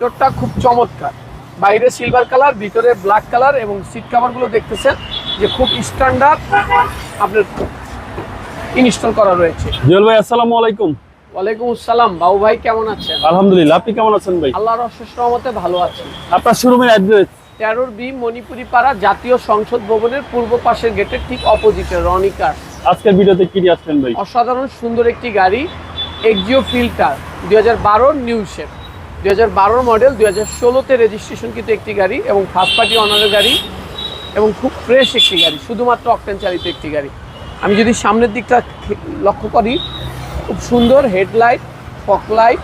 ভিতরটা খুব চমৎকার। বাইরে সিলভার কালার ভিতরে ব্ল্যাক কালার এবং সিট কাভারগুলো দেখতেছেন যে খুব স্ট্যান্ডার্ড আপনার ইনস্টল করা রয়েছে। জুয়েল ভাই আসসালামু আলাইকুম। ওয়ালাইকুম আসসালাম। বাবু ভাই কেমন আছেন? আলহামদুলিল্লাহ আপনি কেমন আছেন ভাই? আল্লাহর অশেষ রহমতে ভালো আছি। আপনার শোরুমের অ্যাড্রেস তেরোর বি মণিপুরি পাড়া জাতীয় সংসদ ভবনের পূর্ব পাশের গেটের ঠিক অপোজিটে রনিকার। আজকের ভিডিওতে কি নিয়ে আসলেন ভাই? অসাধারণ সুন্দর একটি গাড়ি এক্সিও ফিল্টার দুই নিউ শেপ দুই হাজার বারোর মডেল দুই হাজার ষোলোতে রেজিস্ট্রেশন কিন্তু একটি গাড়ি এবং ফার্স্ট পার্টি অনারের গাড়ি এবং খুব ফ্রেশ একটি গাড়ি, শুধুমাত্র অকটেন চালিত একটি গাড়ি। আমি যদি সামনের দিকটা লক্ষ্য করি, খুব সুন্দর হেডলাইট ফকলাইট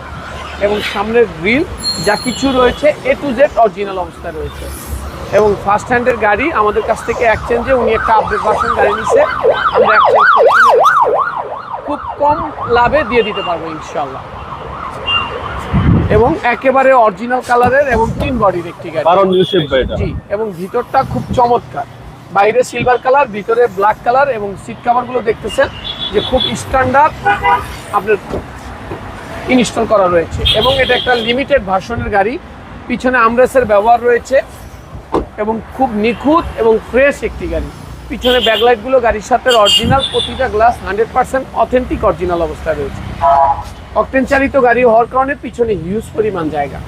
এবং সামনের গ্রিল যা কিছু রয়েছে এ টু জেড অরিজিনাল অবস্থায় রয়েছে। এবং ফার্স্ট হ্যান্ডের গাড়ি আমাদের কাছ থেকে এক্সচেঞ্জে উনি একটা আপডেট ভার্সন গাড়ি নিচ্ছে আমরা খুব কম লাভে দিয়ে দিতে পারব ইনশাল্লাহ এবং একেবারে অরিজিনাল কালারের এবং তিন বডির একটি গাড়ি। জি এবং ভিতরটা খুব চমৎকার। বাইরে সিলভার কালার ভিতরে ব্ল্যাক কালার এবং সিট কাভারগুলো দেখতেছেন যে খুব স্ট্যান্ডার্ড আপনার ইনস্টল করা রয়েছে। এবং এটা একটা লিমিটেড ভার্সনের গাড়ি। পিছনে আমরেসের ব্যবহার রয়েছে এবং খুব নিখুঁত এবং ফ্রেশ একটি গাড়ি। পিছনে ব্যাকলাইটগুলো গাড়ির সাথে অরিজিনাল প্রতিটা glass hundred percent authentic original অবস্থায় রয়েছে। অকটেন চালিত গাড়ি হওয়ার কারণে পিছনে হিউজ পরিমাণ জায়গা।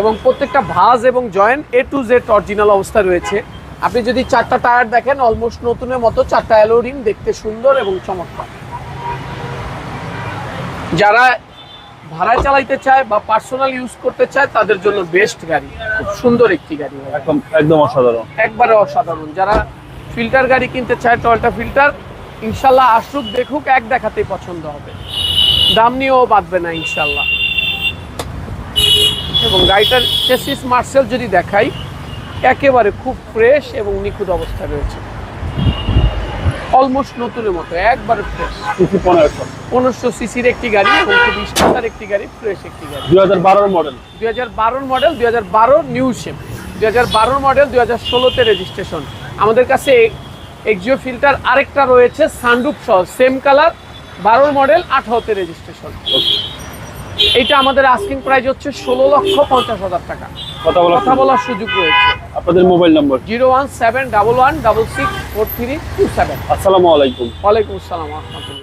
এবং প্রত্যেকটা ভাজ এবং joint A to Z original অবস্থা রয়েছে। আপনি যদি চারটা টায়ার দেখেন অলমোস্ট নতুনের মতো চারটা অ্যালোরিং দেখতে সুন্দর এবং চমৎকার। যারা ভাড়ায় চালাইতে চায় বা পার্সোনাল ইউজ করতে চায় তাদের জন্য বেস্ট গাড়ি। খুব সুন্দর একটি গাড়ি একদম একদম অসাধারণ। একবারে অসাধারণ। যারা ফিল্টার গাড়ি কিনতে চায় টয়টা ফিল্টার ইনশাল্লাহ আসুক দেখুক এক দেখাতেই পছন্দ হবে। দাম নিয়েও বাঁধবে না ইনশাল্লাহ। এবং গাড়িটার চেসিস মার্সেল যদি দেখাই একেবারে খুব ফ্রেশ এবং নিখুঁত অবস্থায় রয়েছে। অলমোস্ট নতুনের মতো একবারে ফ্রেশ পনেরোশো পনেরোশো সিসির একটি গাড়ি এবং খুব স্টার একটি গাড়ি ফ্রেশ একটি গাড়ি। দুই হাজার বারোর মডেল দুই হাজার বারোর মডেল দুই হাজার বারোর নিউ শেপ দুই হাজার বারোর মডেল দুই হাজার ষোলোতে রেজিস্ট্রেশন আমাদের কাছে এক্সিও ফিল্টার আরেকটা রয়েছে সানরুপ সহ সেম কালার বারোর মডেল আঠারোতে রেজিস্ট্রেশন এটা আমাদের আস্কিং প্রাইস হচ্ছে ষোলো লক্ষ পঞ্চাশ হাজার টাকা। কথা বলা কথা বলার সুযোগ রয়েছে। আপনাদের mobile number zero one seven double one double six four three two seven. আসসালামু আলাইকুম। ওয়ালাইকুম আসসালাম রহমতুল্লাহ।